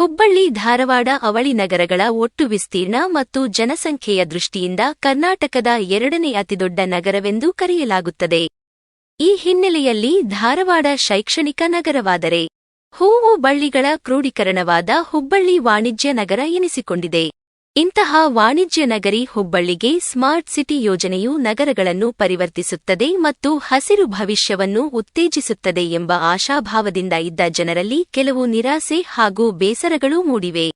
ಹುಬ್ಬಳ್ಳಿ, ಧಾರವಾಡ, ಅವಳಿ ನಗರಗಳ ಒಟ್ಟು ವಿಸ್ತೀರ್ಣ ಮತ್ತು ಜನಸಂಖ್ಯೆಯ ದೃಷ್ಟಿಯಿಂದ ಕರ್ನಾಟಕದ ಎರಡನೇ ಅತಿದೊಡ್ಡ ನಗರವೆಂದು ಕರೆಯಲಾಗುತ್ತದೆ. ಈ ಹಿನ್ನೆಲೆಯಲ್ಲಿ ಧಾರವಾಡ ಶೈಕ್ಷಣಿಕ ನಗರವಾದರೆ ಹೂವು ಬಳ್ಳಿಗಳ ಕ್ರೋಢೀಕರಣವಾದ ಹುಬ್ಬಳ್ಳಿ ವಾಣಿಜ್ಯ ನಗರ ಎನಿಸಿಕೊಂಡಿದೆ. ಇಂತಹ ವಾಣಿಜ್ಯ ನಗರಿ ಹುಬ್ಬಳ್ಳಿಗೆ ಸ್ಮಾರ್ಟ್ ಸಿಟಿ ಯೋಜನೆಯು ನಗರಗಳನ್ನು ಪರಿವರ್ತಿಸುತ್ತದೆ ಮತ್ತು ಹಸಿರು ಭವಿಷ್ಯವನ್ನು ಉತ್ತೇಜಿಸುತ್ತದೆ ಎಂಬ ಆಶಾಭಾವದಿಂದ ಇದ್ದ ಜನರಲ್ಲಿ ಕೆಲವು ನಿರಾಸೆ ಹಾಗೂ ಬೇಸರಗಳೂ ಮೂಡಿವೆ.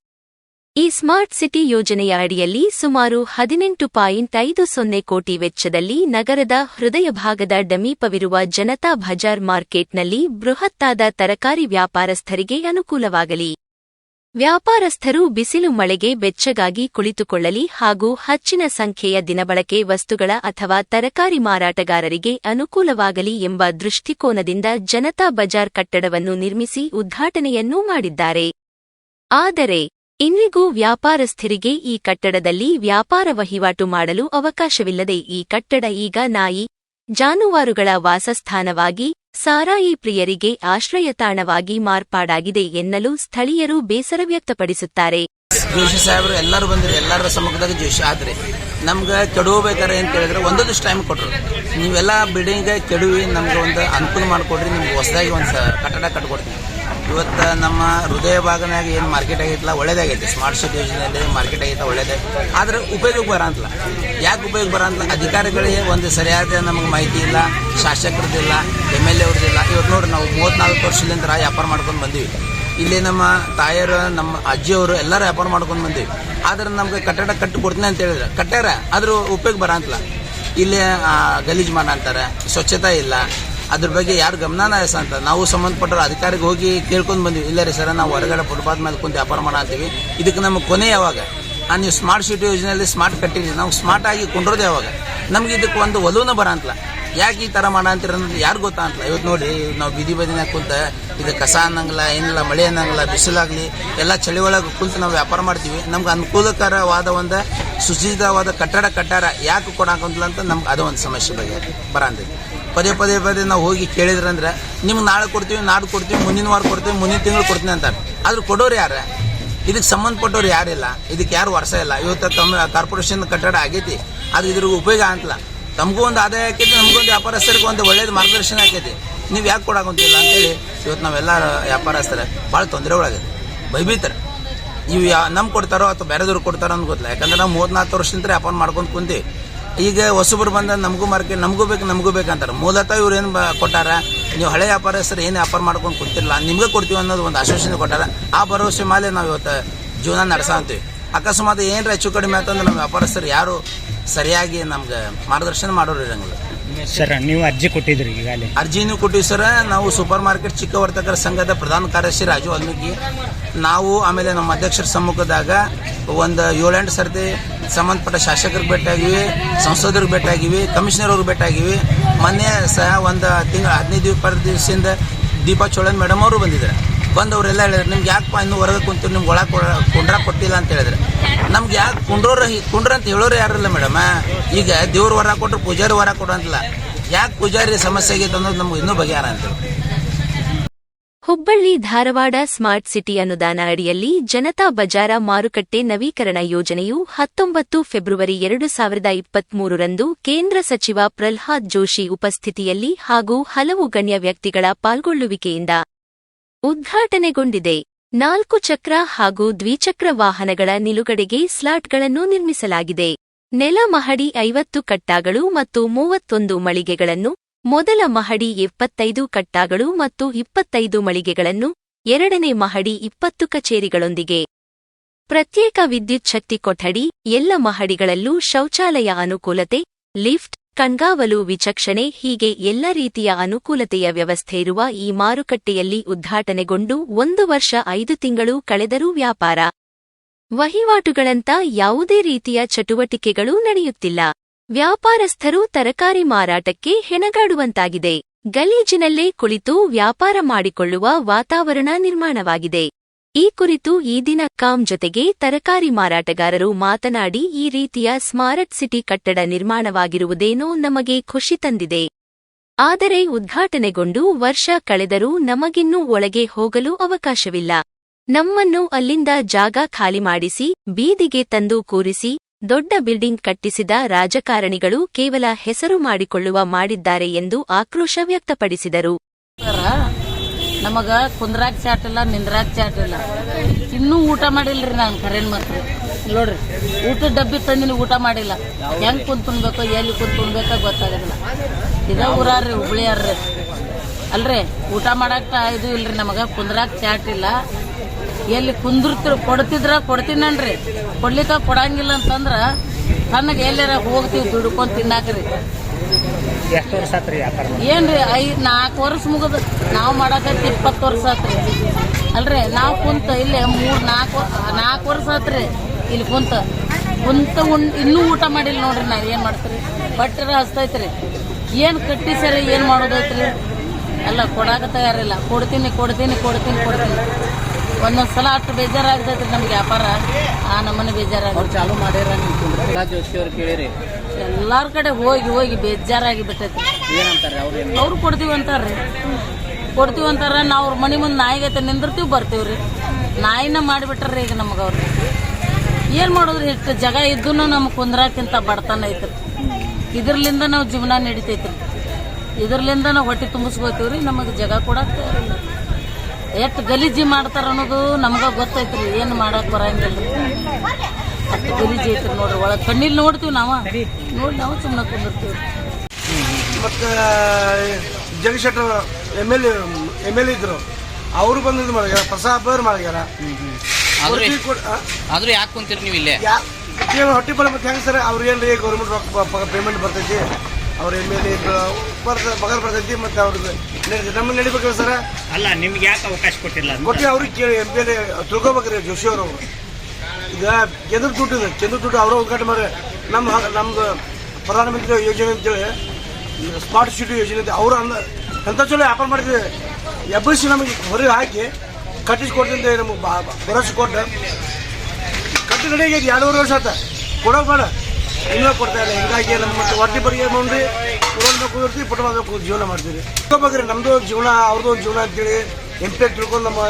ಈ ಸ್ಮಾರ್ಟ್ ಸಿಟಿ ಯೋಜನೆಯ ಅಡಿಯಲ್ಲಿ ಸುಮಾರು ಹದಿನೆಂಟು ಪಾಯಿಂಟ್ ಐದು ಸೊನ್ನೆ ಕೋಟಿ ವೆಚ್ಚದಲ್ಲಿ ನಗರದ ಹೃದಯ ಭಾಗದ ಡಮೀಪವಿರುವ ಜನತಾ ಬಜಾರ್ ಮಾರ್ಕೆಟ್ನಲ್ಲಿ ಬೃಹತ್ತಾದ ತರಕಾರಿ ವ್ಯಾಪಾರಸ್ಥರಿಗೆ ಅನುಕೂಲವಾಗಲಿ. ವ್ಯಾಪಾರಸ್ಥರು ಬಿಸಿಲು ಮಳೆಗೆ ಬೆಚ್ಚಗಾಗಿ ಕುಳಿತುಕೊಳ್ಳಲಿ ಹಾಗೂ ಹೆಚ್ಚಿನ ಸಂಖ್ಯೆಯ ದಿನಬಳಕೆ ವಸ್ತುಗಳ ಅಥವಾ ತರಕಾರಿ ಮಾರಾಟಗಾರರಿಗೆ ಅನುಕೂಲವಾಗಲಿ ಎಂಬ ದೃಷ್ಟಿಕೋನದಿಂದ ಜನತಾ ಬಜಾರ್ ಕಟ್ಟಡವನ್ನು ನಿರ್ಮಿಸಿ ಉದ್ಘಾಟನೆಯನ್ನೂ ಮಾಡಿದ್ದಾರೆ. ಆದರೆ, ಇಂದಿಗೂ ವ್ಯಾಪಾರಸ್ಥರಿಗೆ ಈ ಕಟ್ಟಡದಲ್ಲಿ ವ್ಯಾಪಾರ ವಹಿವಾಟು ಮಾಡಲು ಅವಕಾಶವಿಲ್ಲದೆ ಈ ಕಟ್ಟಡ ಈಗ ನಾಯಿ ಜಾನುವಾರುಗಳ ವಾಸಸ್ಥಾನವಾಗಿ ಸಾರಾಯಿ ಪ್ರಿಯರಿಗೆ ಆಶ್ರಯ ತಾಣವಾಗಿ ಮಾರ್ಪಾಡಾಗಿದೆ ಎನ್ನಲು ಸ್ಥಳೀಯರು ಬೇಸರ ವ್ಯಕ್ತಪಡಿಸುತ್ತಾರೆ. ಜೋಶಿ ಸಾಹೇಬರು ಎಲ್ಲರೂ ಬಂದ್ರಿ ಎಲ್ಲರ ಸಮ್ಮುಖದಾಗ ಜೋಶಿ ಆದ್ರಿ. ನಮ್ಗೆ ಕೆಡವಬೇಕಾರೆ ಅಂತ ಹೇಳಿದ್ರೆ ಒಂದೊಂದಿಷ್ಟು ಟೈಮ್ ಕೊಟ್ರು. ನೀವೆಲ್ಲ ಬಿಲ್ಡಿಂಗ್ ಕೆಡುವಿ ನಮ್ಗೆ ಒಂದು ಅನುಕೂಲ ಮಾಡಿಕೊಡ್ರಿ, ನಿಮ್ಗೆ ಹೊಸದಾಗಿ ಒಂದು ಕಟ್ಟಡ ಕಟ್ಕೊಡ್ತೀನಿ. ಇವತ್ತು ನಮ್ಮ ಹೃದಯ ಭಾಗನಾಗ ಏನು ಮಾರ್ಕೆಟ್ ಆಗೈತಲ್ಲ, ಒಳ್ಳೇದಾಗೈತೆ. ಸ್ಮಾರ್ಟ್ ಸಿಟಿ ಯೋಜನೆಯಲ್ಲಿ ಮಾರ್ಕೆಟ್ ಆಗೈತೆ, ಒಳ್ಳೇದೇ. ಆದ್ರೆ ಉಪಯೋಗಕ್ಕೆ ಬರಂತಲ್ಲ ಯಾಕೆ ಉಪಯೋಗ ಬರಂತಲ್ಲ ಅಧಿಕಾರಿಗಳಿಗೆ ಒಂದು ಸರಿಯಾದ ನಮಗೆ ಮಾಹಿತಿ ಇಲ್ಲ, ಶಾಸಕರದಿಲ್ಲ, ಎಂ ಎಲ್ ಇಲ್ಲ ಇವತ್ತು ನೋಡ್ರಿ ನಾವು ಮೂವತ್ನಾಲ್ಕು ವರ್ಷದಿಂದ ವ್ಯಾಪಾರ ಮಾಡ್ಕೊಂಡು ಬಂದೀವಿ. ಇಲ್ಲಿ ನಮ್ಮ ತಾಯಿಯರು ನಮ್ಮ ಅಜ್ಜಿಯವರು ಎಲ್ಲರೂ ವ್ಯಾಪಾರ ಮಾಡ್ಕೊಂಡು ಬಂದೀವಿ. ಆದ್ರೆ ನಮ್ಗೆ ಕಟ್ಟಡ ಕಟ್ಟಿ ಕೊಡ್ತೀನಿ ಅಂತ ಹೇಳಿದ್ರೆ ಕಟ್ಟಾರ ಆದ್ರೂ ಉಪಯೋಗ ಬರಂತಲ್ಲ ಇಲ್ಲಿ ಗಲೀಜು ಮಾಡ ಅಂತಾರೆ, ಸ್ವಚ್ಛತೆ ಇಲ್ಲ. ಅದ್ರ ಬಗ್ಗೆ ಯಾರು ಗಮನನ ಅಂತ. ನಾವು ಸಂಬಂಧಪಟ್ಟರು ಅಧಿಕಾರಿಗೆ ಹೋಗಿ ಕೇಳ್ಕೊಂಡು ಬಂದ್ವಿ. ಇಲ್ಲ ರೀ ಸರ್ ನಾವು ಹೊರಗಡೆ ಫುಟ್ಪಾತ್ ಮೇಲೆ ಕುಂತು ವ್ಯಾಪಾರ ಅಂತೀವಿ. ಇದಕ್ಕೆ ನಮಗೆ ಕೊನೆ ಯಾವಾಗ? ಆ, ನೀವು ಸ್ಮಾರ್ಟ್ ಸಿಟಿ ಯೋಜನೆಯಲ್ಲಿ ಸ್ಮಾರ್ಟ್ ಕಟ್ಟಿರಿ. ನಾವು ಸ್ಮಾರ್ಟ್ ಆಗಿ ಕೊಂಡ್ರೋದು ಯಾವಾಗ? ನಮ್ಗೆ ಇದಕ್ಕೆ ಒಂದು ಒಲುವನ ಬರಂತಲ್ಲ ಯಾಕೆ ಈ ಥರ ಮಾಡ ಅಂತೀರ ಅನ್ನೋದು ಯಾರು ಗೊತ್ತಾಂತಲ್ಲ ಇವತ್ತು ನೋಡಿ ನಾವು ಬೀದಿ ಬದಿನಾಗ ಕುಂತ ಇದು ಕಸ ಅನ್ನಂಗಿಲ್ಲ, ಏನಿಲ್ಲ, ಮಳೆ ಅನ್ನಂಗಿಲ್ಲ, ಬಿಸಿಲಾಗಲಿ, ಎಲ್ಲ ಚಳಿ ಒಳಗೆ ಕುಂತು ನಾವು ವ್ಯಾಪಾರ ಮಾಡ್ತೀವಿ. ನಮ್ಗೆ ಅನುಕೂಲಕರವಾದ ಒಂದು ಸುಸಿದ್ಧವಾದ ಕಟ್ಟಡ, ಕಟ್ಟಾರ ಯಾಕೆ ಕೊಡಾಕಂತಿಲ್ಲ ಅಂತ ನಮ್ಗೆ ಅದು ಒಂದು ಸಮಸ್ಯೆ ಬಗ್ಗೆ ಬರಂತೈತಿ ಪದೇ ಪದೇ ಪದೇ ನಾವು ಹೋಗಿ ಕೇಳಿದ್ರಂದ್ರೆ ನಿಮ್ಗೆ ನಾಳೆ ಕೊಡ್ತೀವಿ ನಾಡು ಕೊಡ್ತೀವಿ, ಮುಂದಿನ ವಾರ ಕೊಡ್ತೀವಿ, ಮುಂದಿನ ತಿಂಗಳು ಕೊಡ್ತೀನಿ ಅಂತಾರೆ. ಆದ್ರೆ ಕೊಡೋರು ಯಾರು? ಇದಕ್ಕೆ ಸಂಬಂಧಪಟ್ಟವ್ರು ಯಾರಿಲ್ಲ? ಇದಕ್ಕೆ ಯಾರು ವರ್ಷ ಇಲ್ಲ? ಇವತ್ತು ತಮ್ಮ ಕಾರ್ಪೊರೇಷನ್ ಕಟ್ಟಡ ಆಗೈತಿ. ಅದು ಇದ್ರ ಉಪಯೋಗ ಅಂತಲ್ಲ ತಮಗೂ ಒಂದು ಆದಾಯ ಆಕೈತಿ, ನಮಗೂ ಒಂದು ವ್ಯಾಪಾರಸ್ಥರಿಗೆ ಒಂದು ಒಳ್ಳೇದು ಮಾರ್ಗದರ್ಶನ ಆಕೈತಿ. ನೀವು ಯಾಕೆ ಕೊಡಾಕೊಂತಿಲ್ಲ ಅಂತೇಳಿ ಇವತ್ತು ನಾವೆಲ್ಲ ವ್ಯಾಪಾರಸ್ಥರ ಭಾಳ ತೊಂದರೆ ಒಳಗಿದೆ ಭಯಭೀತರ. ಇವು ಯಾ ನಮ್ಗೆ ಕೊಡ್ತಾರೋ ಅಥವಾ ಬೇರೆದವ್ರು ಕೊಡ್ತಾರೋ ಅಂತ ಗೊತ್ತಿಲ್ಲ. ಯಾಕಂದ್ರೆ ನಾವು ಮೂವತ್ನಾಲ್ಕು ವರ್ಷದಿಂದ ವ್ಯಾಪಾರ ಮಾಡ್ಕೊಂಡು ಕುಂತಿ ಈಗ ಹೊಸಬ್ರು ಬಂದ ನಮಗೂ ಮಾರ್ಕೆಟ್ ನಮಗೂ ಬೇಕು, ನಮಗೂ ಬೇಕಂತಾರೆ ಮೂಲತಃ ಇವ್ರು ಏನು ಕೊಟ್ಟಾರ? ನೀವು ಹಳೆ ವ್ಯಾಪಾರಸ್ಥರು ಏನು ವ್ಯಾಪಾರ ಮಾಡ್ಕೊಂಡು ಕುಂತಿರಲ್ಲ ನಿಮಗೆ ಕೊಡ್ತೀವಿ ಅನ್ನೋದು ಒಂದು ಆಶ್ವಾಸನೆ ಕೊಟ್ಟಾರ. ಆ ಭರವಸೆ ಮೇಲೆ ನಾವು ಇವತ್ತು ಜೀವನ ನಡೆಸ ಅಂತೀವಿ ಅಕಸ್ಮಾತ್ ಏನಾರ ಹೆಚ್ಚು ಕಡಿಮೆ ಆಯ್ತಂದ್ರೆ ನಮ್ಮ ವ್ಯಾಪಾರಸ್ಥರು ಯಾರು ಸರಿಯಾಗಿ ನಮ್ಗೆ ಮಾರ್ಗದರ್ಶನ ಮಾಡೋರು ಇರಂಗಿಲ್ಲ. ಸರ್ ನೀವು ಅರ್ಜಿ ಕೊಟ್ಟಿದ್ರಿ ಈಗಾಗಲೇ. ಅರ್ಜಿನೂ ಕೊಟ್ಟಿವಿ ಸರ್. ನಾವು ಸೂಪರ್ ಮಾರ್ಕೆಟ್ ಚಿಕ್ಕ ವರ್ತಕರ ಸಂಘದ ಪ್ರಧಾನ ಕಾರ್ಯದರ್ಶಿ ರಾಜು ವಾಲ್ಮೀಕಿ. ನಾವು ಆಮೇಲೆ ನಮ್ಮ ಅಧ್ಯಕ್ಷರ ಸಮ್ಮುಖದಾಗ ಒಂದು ಏಳೆಂಟು ಸರ್ತಿ ಸಂಬಂಧಪಟ್ಟ ಶಾಸಕರಿಗೆ ಭೇಟಿಯಾಗಿವಿ ಸಂಸದರಿಗೆ ಭೇಟಿಯಾಗಿವಿ ಕಮಿಷನರ್ ಅವ್ರಿಗೆ ಭೇಟಿಯಾಗಿವಿ. ಮೊನ್ನೆ ಸಹ ಒಂದು ತಿಂಗಳು ಹದಿನೈದು ಇಪ್ಪತ್ತು ದಿವಸದಿಂದ ದೀಪಾ ಚೋಳನ್ ಮೇಡಮ್ ಅವರು ಬಂದಿದ್ದಾರೆ. ಬಂದವರೆಲ್ಲ ಹೇಳಿದ್ರು, ನಿಮ್ಗೆ ಯಾಕಪ್ಪ ಇನ್ನೂ ಹೊರಗೆ ಕುಂತು ನಿಮ್ಗೆ ಒಳಗೆ ಕುಂಡ್ರ ಕೊಟ್ಟಿಲ್ಲ ಅಂತ ಹೇಳಿದ್ರೆ. ನಮ್ಗೆ ಯಾಕೆ ಕುಂಡ್ರೋರು ಕುಂಡ್ರ ಅಂತ ಹೇಳೋರು ಯಾರಿಲ್ಲ ಮೇಡಮ್ ಈಗ ದೇವ್ರು ವರ ಕೊಟ್ರು, ಪೂಜಾರಿ ವರ ಕೊಡು ಅಂತಲ್ಲ. ಯಾಕೆ ಪೂಜಾರಿ ಸಮಸ್ಯೆ ಆಗೈತೆ ಅನ್ನೋದು ನಮ್ಗೆ ಇನ್ನೂ ಬಗೆಹಾರ ಅಂತ ಹುಬ್ಬಳ್ಳಿ ಧಾರವಾಡ ಸ್ಮಾರ್ಟ್ ಸಿಟಿ ಅನುದಾನ ಅಡಿಯಲ್ಲಿ ಜನತಾ ಬಜಾರ ಮಾರುಕಟ್ಟೆ ನವೀಕರಣ ಯೋಜನೆಯು ಹತ್ತೊಂಬತ್ತು ಫೆಬ್ರವರಿ ಎರಡು ಸಾವಿರದ ಇಪ್ಪತ್ಮೂರರಂದು ಕೇಂದ್ರ ಸಚಿವ ಪ್ರಹ್ಲಾದ್ ಜೋಶಿ ಉಪಸ್ಥಿತಿಯಲ್ಲಿ ಹಾಗೂ ಹಲವು ಗಣ್ಯ ವ್ಯಕ್ತಿಗಳ ಪಾಲ್ಗೊಳ್ಳುವಿಕೆಯಿಂದ ಉದ್ಘಾಟನೆಗೊಂಡಿದೆ. ನಾಲ್ಕು ಚಕ್ರ ಹಾಗೂ ದ್ವಿಚಕ್ರ ವಾಹನಗಳ ನಿಲುಗಡೆಗೆ ಸ್ಲಾಟ್ಗಳನ್ನು ನಿರ್ಮಿಸಲಾಗಿದೆ. ನೆಲ ಮಹಡಿ ಐವತ್ತು ಕಟ್ಟಾಗಳು ಮತ್ತು ಮೂವತ್ತೊಂದು ಮಳಿಗೆಗಳನ್ನು, ಮೊದಲ ಮಹಡಿ ಎಪ್ಪತ್ತೈದು ಕಟ್ಟಾಗಳು ಮತ್ತು ಇಪ್ಪತ್ತೈದು ಮಳಿಗೆಗಳನ್ನು, ಎರಡನೇ ಮಹಡಿ ಇಪ್ಪತ್ತು ಕಚೇರಿಗಳೊಂದಿಗೆ. ಪ್ರತ್ಯೇಕ ವಿದ್ಯುಚ್ಛಕ್ತಿ ಕೊಠಡಿ, ಎಲ್ಲ ಮಹಡಿಗಳಲ್ಲೂ ಶೌಚಾಲಯ ಅನುಕೂಲತೆ, ಲಿಫ್ಟ್ ಕಣ್ಗಾವಲು ವಿಚಕ್ಷಣೆ ಹೀಗೆ ಎಲ್ಲ ರೀತಿಯ ಅನುಕೂಲತೆಯ ವ್ಯವಸ್ಥೆ ಇರುವ ಈ ಮಾರುಕಟ್ಟೆಯಲ್ಲಿ ಉದ್ಘಾಟನೆಗೊಂಡು ಒಂದು ವರ್ಷ ಐದು ತಿಂಗಳು ಕಳೆದರೂ ವ್ಯಾಪಾರ ವಹಿವಾಟುಗಳಂತ ಯಾವುದೇ ರೀತಿಯ ಚಟುವಟಿಕೆಗಳೂ ನಡೆಯುತ್ತಿಲ್ಲ. ವ್ಯಾಪಾರಸ್ಥರು ತರಕಾರಿ ಮಾರಾಟಕ್ಕೆ ಹೆಣಗಾಡುವಂತಾಗಿದೆ. ಗಲೀಜಿನಲ್ಲೇ ಕುಳಿತು ವ್ಯಾಪಾರ ಮಾಡಿಕೊಳ್ಳುವ ವಾತಾವರಣ ನಿರ್ಮಾಣವಾಗಿದೆ. ಈ ಕುರಿತು ಈ ದಿನ ಕಾಮ್ ಜೊತೆಗೆ ತರಕಾರಿ ಮಾರಾಟಗಾರರು ಮಾತನಾಡಿ, ಈ ರೀತಿಯ ಸ್ಮಾರ್ಟ್ ಸಿಟಿ ಕಟ್ಟಡ ನಿರ್ಮಾಣವಾಗಿರುವುದೇನೋ ನಮಗೆ ಖುಷಿ ತಂದಿದೆ. ಆದರೆ ಉದ್ಘಾಟನೆಗೊಂಡು ವರ್ಷ ಕಳೆದರೂ ನಮಗಿನ್ನೂ ಒಳಗೆ ಹೋಗಲು ಅವಕಾಶವಿಲ್ಲ. ನಮ್ಮನ್ನು ಅಲ್ಲಿಂದ ಜಾಗ ಖಾಲಿ ಮಾಡಿಸಿ, ಬೀದಿಗೆ ತಂದು ಕೂರಿಸಿ, ದೊಡ್ಡ ಬಿಲ್ಡಿಂಗ್ ಕಟ್ಟಿಸಿದ ರಾಜಕಾರಣಿಗಳು ಕೇವಲ ಹೆಸರು ಮಾಡಿಕೊಳ್ಳುವ ಮಾಡಿದ್ದಾರೆ ಎಂದು ಆಕ್ರೋಶ ವ್ಯಕ್ತಪಡಿಸಿದರು. ನಮಗ ಕುಂದ್ರಾಕ್ ಚಾಟ್ ಇಲ್ಲ, ನಿಂದ್ರಾಕ್ ಚಾಟ್ ಇಲ್ಲ. ಇನ್ನೂ ಊಟ ಮಾಡಿಲ್ರಿ ನಾನು ಕರೆನ್ ಇಲ್ಲ್ ನೋಡ್ರಿ, ಊಟದ ಡಬ್ಬಿ ತಂದಿನ ಊಟ ಮಾಡಿಲ್ಲ. ಹೆಂಗ್ ಕುಂತ್ ಉಣ್ಬೇಕೋ, ಎಲ್ಲಿ ಕುಂತ್ ಉಣ್ಬೇಕೋ ಗೊತ್ತಾಗೋದಿಲ್ಲ. ಇದ ಊರಾರ್ರಿ, ಹುಬ್ಳಿಯಾರ್ರಿ. ಅಲ್ರಿ, ಊಟ ಮಾಡಾಕ ಇದು ಇಲ್ರಿ, ನಮಗ ಕುಂದ್ರಾಕ್ ಚಾಟ್ ಇಲ್ಲ. ಎಲ್ಲಿ ಕುಂದಿರ್ತಿರ್, ಕೊಡ್ತಿದ್ರ ಕೊಡ್ತೀನನ್ರಿ ಕೊಡ್ಲಿಕ್ಕ ಕೊಡಂಗಿಲ್ಲ ಅಂತಂದ್ರ ತನಗ ಎಲ್ಲಾರ ಹೋಗ್ತೀವಿ ದುಡ್ಕೊಂಡ್ ತಿನ್ನಾಕ್ರಿ. ಎಷ್ಟು ವರ್ಷ ಆತ್ರಿ ವ್ಯಾಪಾರ? ಏನ್ರಿ ಐ ನಾಲ್ಕು ವರ್ಷ ಮುಗಿದ ನಾವು ಮಾಡಕತ್ತಿ ಇಪ್ಪತ್ತು ವರ್ಷ ಆತ್ರಿ. ಅಲ್ರಿ ನಾವು ಕುಂತ ಇಲ್ಲೇ ಮೂರ್ ನಾಲ್ಕು ನಾಲ್ಕು ವರ್ಷ ಆತ್ರಿ ಇಲ್ಲಿ ಕುಂತ. ಕುಂತ ಉಣ್ ಇನ್ನೂ ಊಟ ಮಾಡಿಲ್ಲ ನೋಡ್ರಿ ನಾ ಏನ್ ಮಾಡ್ತೀರಿ? ಬಟ್ಟರ ಹಸ್ತೈತ್ರಿ ಏನ್ ಸರಿ ಏನ್ ಮಾಡೋದೈತ್ರಿ? ಎಲ್ಲ ಕೊಡಾಕ ತಯಾರಿಲ್ಲ. ಕೊಡ್ತೀನಿ ಕೊಡ್ತೀನಿ ಕೊಡ್ತೀನಿ ಕೊಡ್ತೀನಿ. ಒಂದೊಂದ್ಸಲ ಅಷ್ಟು ಬೇಜಾರಾಗ್ತೈತ್ರಿ ನಮ್ಗೆ ವ್ಯಾಪಾರ. ಆ ನಮ್ಮನೆ ಬೇಜಾರಾಗ ಚಾಲು ಮಾಡ್ಯಾರ ನೀವು ಜೋಶಿ ಅವ್ರು ಕೇಳಿರಿ. ಎಲ್ಲಾರ ಕಡೆ ಹೋಗಿ ಹೋಗಿ ಬೇಜಾರಾಗಿ ಬಿಟ್ಟೈತಿ. ಏನಂತಾರೆ ಅವ್ರು ಏನು? ಅವ್ರು ಕೊಡ್ತೀವಿ ಅಂತಾರ್ರಿ. ಕೊಡ್ತೀವಿ ಅಂತಾರ ನಾವು ಅವ್ರ ಮನೆ ಮುಂದೆ ನಾಯಿಗೈತೆ ನಿಂದಿರ್ತೀವಿ ಬರ್ತೀವ್ರಿ. ನಾಯಿನ ಮಾಡಿಬಿಟ್ರಿ ಈಗ ನಮಗೆ ಅವ್ರು. ಏನು ಮಾಡೋದ್ರಿ ಇಷ್ಟು ಜಾಗ ಇದ್ದೂ ನಮ್ಗೆ ಕುಂದ್ರಾಕಿಂತ ಬಡತನ ಐತ್ರಿ. ಇದ್ರಲಿಂದ ನಾವು ಜೀವನ ನಡಿತೈತ್ರಿ. ಇದ್ರಲಿಂದ ನಾವು ಹೊಟ್ಟೆ ತುಂಬಿಸ್ಕೋತೀವ್ರಿ ನಮಗೆ ಜಾಗ ಕೂಡ ಎಷ್ಟು ಗಲೀಜಿ ಮಾಡ್ತಾರ ಅನ್ನೋದು ನಮ್ಗೆ ಗೊತ್ತೈತ್ರಿ ಏನು ಮಾಡಕ್ ಬರಂಗಿಲ್ಲ ಗಲೀಜಿ ಐತ್ರಿ ನೋಡ್ರಿ ಒಳಗೆ ಕಣ್ಣಿಲ್ ನೋಡ್ತೀವಿ ನಾವ. ನೋಡಿ ನಾವು ಸುಮ್ಮನೆ ಕುಂದಿರ್ತೀವಿ. ಮತ್ತು Jagashettar M L M L ಇದ್ರು. ಅವರು ಬಂದು ಇದು ಮಾಡ್ಯಾರ ಪ್ರಸಾದ್ ಅವ್ರು ಮಾಡ್ಯಾರ ಆದ್ರೂ ಯಾಕೆ ಕುಂತೀರಿ ನೀವು ಇಲ್ಲೇ? ಏನು ಹೊಟ್ಟೆ ಬರ ಮತ್ತೆ ಹೆಂಗೆ ಸರ್ ಅವ್ರು ಏನು ರೀ ಗೌರ್ಮೆಂಟ್ ರೊಕ್ಕ ಪೇಮೆಂಟ್ ಬರ್ತೈತಿ? ಅವ್ರ ಎಂ ಎಲ್ ಎ ಬರ್ತ ಪಗಾರ ಬರ್ತೈತಿ ಮತ್ತು ಅವ್ರದ್ದು ನಮ್ಮ ನಡಿಬೇಕಲ್ಲ ಸರ್? ಅಲ್ಲ ನಿಮ್ಗೆ ಯಾಕೆ ಅವಕಾಶ ಕೊಟ್ಟಿಲ್ಲ? ಕೊಟ್ಟು ಅವ್ರಿಗೆ ಕೇಳಿ ಎಂ ಎಲ್ ಎ ತಿಳ್ಕೊಬೇಕ್ರಿ ಜೋಶಿ ಅವರು. ಈಗ ಕೇಂದ್ರ ದುಡ್ಡು ಇದೆ. ಕೇಂದ್ರ ದುಡ್ಡು ಅವರ ಉದ್ಘಾಟನೆ ಮಾಡಿ ನಮ್ಮ ನಮ್ದು ಪ್ರಧಾನಮಂತ್ರಿ ಯೋಜನೆ ಅಂತೇಳಿ, ಸ್ಮಾರ್ಟ್ ಸಿಟಿ ಯೋಜನೆ ಅಂತ ಅವರು ಅಂದ ಎಂಥ ಚಲೋ ವ್ಯಾಪಾರ ಮಾಡಿದ್ವಿ. ಎಬ್ಬರಿಸಿ ನಮಗೆ ಹೊರಗೆ ಹಾಕಿ ಕಟ್ಟಿಸ್ಕೊಡ್ತಂತೆ ನಮಗೆ ಭರವಸೆ ಕೊಟ್ಟು. ಕಟ್ಟಿ ರೆಡಿಯಾಗಿ ಎರಡೂವರೆ ವರ್ಷ ಆತ ಕೊಡೋಕೆ ಬೇಡ. ಇನ್ನೂ ಕೊಡ್ತಾ ಇಲ್ಲ. ಹಿಂಗಾಗಿ ನಮ್ಮ ಮತ್ತೆ ಹೊಟ್ಟೆ ಬರಿಗೆ ಮುಂದೆ ಕುಡೋದು ಕುದಿರ್ತೀವಿ ಪುಟ ಮಾಡಬೇಕು ಜೀವನ ಮಾಡ್ತೀವಿ ತಿಳ್ಕೊಬೇಕ್ರಿ ನಮ್ಮದು ಜೀವನ, ಅವ್ರದ್ದು ಜೀವನ ಅಂತೇಳಿ ಎಂಪಿ ತಿಳ್ಕೊಂಡು ನಮ್ಮ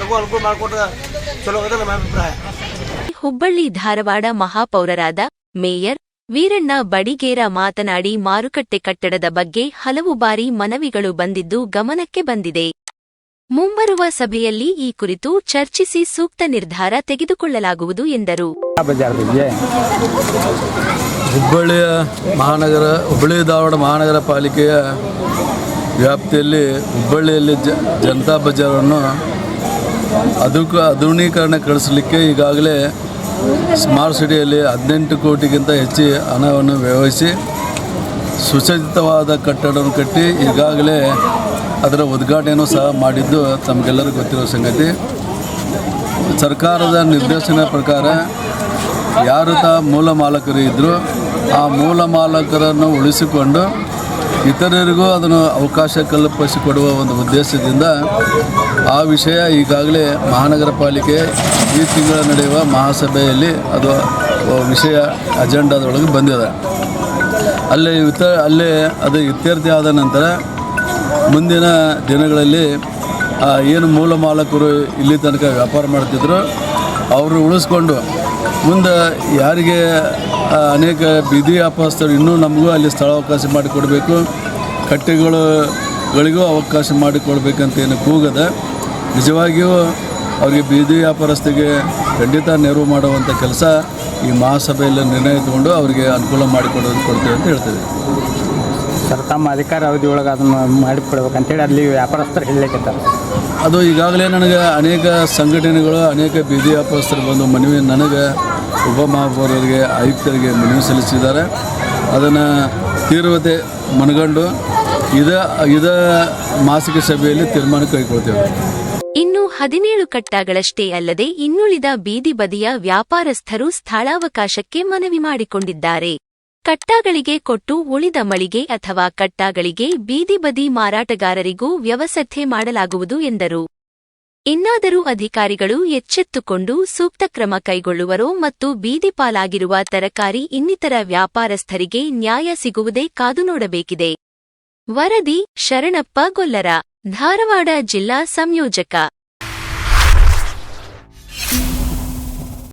ಲಘು ಅನುಕೂಲ ಮಾಡಿಕೊಟ್ರೆ ಚಲೋ ಆಗುತ್ತೆ ನಮ್ಮ ಅಭಿಪ್ರಾಯ. ಹುಬ್ಬಳ್ಳಿ ಧಾರವಾಡ ಮಹಾಪೌರರಾದ ಮೇಯರ್ ವೀರಣ್ಣ ಬಡಿಗೇರ ಮಾತನಾಡಿ ಮಾರುಕಟ್ಟೆ ಕಟ್ಟಡದ ಬಗ್ಗೆ ಹಲವು ಬಾರಿ ಮನವಿಗಳು ಬಂದಿದ್ದು ಗಮನಕ್ಕೆ ಬಂದಿದೆ. ಮುಂಬರುವ ಸಭೆಯಲ್ಲಿ ಈ ಕುರಿತು ಚರ್ಚಿಸಿ ಸೂಕ್ತ ನಿರ್ಧಾರ ತೆಗೆದುಕೊಳ್ಳಲಾಗುವುದು ಎಂದರು. ಹುಬ್ಬಳ್ಳಿಯ ಮಹಾನಗರ ಹುಬ್ಬಳ್ಳಿ ಧಾರವಾಡ ಮಹಾನಗರ ಪಾಲಿಕೆಯ ವ್ಯಾಪ್ತಿಯಲ್ಲಿ ಹುಬ್ಬಳ್ಳಿಯಲ್ಲಿ ಜನತಾ ಬಜಾರನ್ನು ಅದಕ್ಕೂ ಆಧುನೀಕರಣಗೊಳಿಸಲಿಕ್ಕೆ ಈಗಾಗಲೇ ಸ್ಮಾರ್ಟ್ ಸಿಟಿಯಲ್ಲಿ ಹದಿನೆಂಟು ಕೋಟಿಗಿಂತ ಹೆಚ್ಚು ಹಣವನ್ನು ವ್ಯವಹರಿಸಿ ಸುಸಜ್ಜಿತವಾದ ಕಟ್ಟಡವನ್ನು ಕಟ್ಟಿ ಈಗಾಗಲೇ ಅದರ ಉದ್ಘಾಟನೆಯೂ ಸಹ ಮಾಡಿದ್ದು ತಮಗೆಲ್ಲರಿಗೂ ಗೊತ್ತಿರೋ ಸಂಗತಿ. ಸರ್ಕಾರದ ನಿರ್ದೇಶನ ಪ್ರಕಾರ ಯಾರು ತಾ ಮೂಲ ಮಾಲಕರು ಇದ್ದರು ಆ ಮೂಲ ಮಾಲಕರನ್ನು ಉಳಿಸಿಕೊಂಡು ಇತರರಿಗೂ ಅದನ್ನು ಅವಕಾಶ ಕಲ್ಪಿಸಿಕೊಡುವ ಒಂದು ಉದ್ದೇಶದಿಂದ ಆ ವಿಷಯ ಈಗಾಗಲೇ ಮಹಾನಗರ ಪಾಲಿಕೆ ಈ ತಿಂಗಳ ನಡೆಯುವ ಮಹಾಸಭೆಯಲ್ಲಿ ಅದು ವಿಷಯ ಅಜೆಂಡಾದೊಳಗೆ ಬಂದಿದೆ. ಅಲ್ಲೇ ಇತ, ಅಲ್ಲೇ ಅದು ಇತ್ಯರ್ಥಿ ಆದ ನಂತರ ಮುಂದಿನ ದಿನಗಳಲ್ಲಿ ಏನು ಮೂಲ ಮಾಲಕರು ಇಲ್ಲಿ ತನಕ ವ್ಯಾಪಾರ ಮಾಡ್ತಿದ್ರು ಅವರು ಉಳಿಸ್ಕೊಂಡು ಮುಂದೆ ಯಾರಿಗೆ ಅನೇಕ ಬೀದಿ ವ್ಯಾಪಾರಸ್ಥರು ಇನ್ನೂ ನಮಗೂ ಅಲ್ಲಿ ಸ್ಥಳಾವಕಾಶ ಮಾಡಿಕೊಡಬೇಕು. ಕಟ್ಟೆಗಳು ಗಳಿಗೂ ಅವಕಾಶ ಮಾಡಿಕೊಡ್ಬೇಕಂತ ಏನು ಕೂಗದ. ನಿಜವಾಗಿಯೂ ಅವರಿಗೆ ಬೀದಿ ವ್ಯಾಪಾರಸ್ಥರಿಗೆ ಖಂಡಿತ ನೆರವು ಮಾಡುವಂಥ ಕೆಲಸ ಈ ಮಹಾಸಭೆಯಲ್ಲಿ ನಿರ್ಣಯ ತಗೊಂಡು ಅವರಿಗೆ ಅನುಕೂಲ ಮಾಡಿಕೊಡೋದು ಕೊಡ್ತೇವೆ ಅಂತ ಹೇಳ್ತೇವೆ. ಸರ್ ತಮ್ಮ ಅಧಿಕಾರ ಅವಧಿ ಒಳಗೆ ಅದನ್ನು ಮಾಡಿಕೊಡ್ಬೇಕಂತೇಳಿ ಅಲ್ಲಿ ವ್ಯಾಪಾರಸ್ಥರು ಹೇಳಲಿಕ್ಕಿದ್ದಾರೆ. ಅದು ಈಗಾಗಲೇ ನನಗೆ ಅನೇಕ ಸಂಘಟನೆಗಳು ಅನೇಕ ಬೀದಿ ವ್ಯಾಪಾರಸ್ಥರು ಬಂದು ಮನವಿ ನನಗೆ ಉಪಮಹಾಪೌರರಿಗೆ ಆಯುಕ್ತರಿಗೆ ಮನವಿ ಸಲ್ಲಿಸಿದ್ದಾರೆ. ಅದನ್ನು ತೀವ್ರತೆ ಮನಗಂಡು ಇದ ಇದ ಮಾಸಿಕ ಸಭೆಯಲ್ಲಿ ತೀರ್ಮಾನ ಕೈಗೊಳ್ತೇವೆ. ಇನ್ನು ಹದಿನೇಳು ಕಟ್ಟಾಗಳಷ್ಟೇ ಅಲ್ಲದೆ ಇನ್ನುಳಿದ ಬೀದಿ ಬದಿಯ ವ್ಯಾಪಾರಸ್ಥರು ಸ್ಥಳಾವಕಾಶಕ್ಕೆ ಮನವಿ ಮಾಡಿಕೊಂಡಿದ್ದಾರೆ. ಕಟ್ಟಾಗಳಿಗೆ ಕೊಟ್ಟು ಉಳಿದ ಮಳಿಗೆ ಅಥವಾ ಕಟ್ಟಾಗಳಿಗೆ ಬೀದಿ ಬದಿ ಮಾರಾಟಗಾರರಿಗೂ ವ್ಯವಸ್ಥೆ ಮಾಡಲಾಗುವುದು ಎಂದರು. ಇನ್ನಾದರೂ ಅಧಿಕಾರಿಗಳು ಎಚ್ಚೆತ್ತುಕೊಂಡು ಸೂಕ್ತ ಕ್ರಮ ಕೈಗೊಳ್ಳುವರೋ ಮತ್ತು ಬೀದಿಪಾಲಾಗಿರುವ ತರಕಾರಿ ಇನ್ನಿತರ ವ್ಯಾಪಾರಸ್ಥರಿಗೆ ನ್ಯಾಯ ಸಿಗುವುದೇ ಕಾದು ನೋಡಬೇಕಿದೆ. ವರದಿ ಶರಣಪ್ಪ ಗೊಲ್ಲರ, ಧಾರವಾಡ ಜಿಲ್ಲಾ ಸಂಯೋಜಕ.